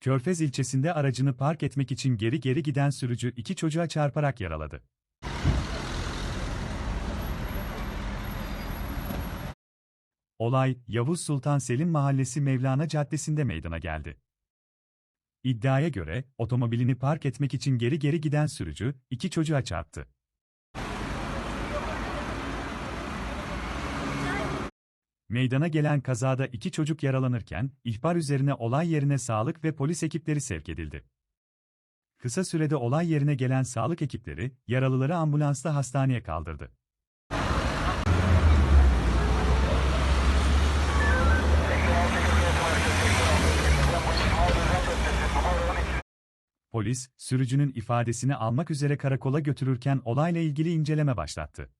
Körfez ilçesinde aracını park etmek için geri geri giden sürücü iki çocuğa çarparak yaraladı. Olay, Yavuz Sultan Selim Mahallesi Mevlana Caddesi'nde meydana geldi. İddiaya göre, otomobilini park etmek için geri geri giden sürücü, iki çocuğa çarptı. Meydana gelen kazada iki çocuk yaralanırken, ihbar üzerine olay yerine sağlık ve polis ekipleri sevk edildi. Kısa sürede olay yerine gelen sağlık ekipleri, yaralıları ambulansla hastaneye kaldırdı. Polis, sürücünün ifadesini almak üzere karakola götürürken olayla ilgili inceleme başlattı.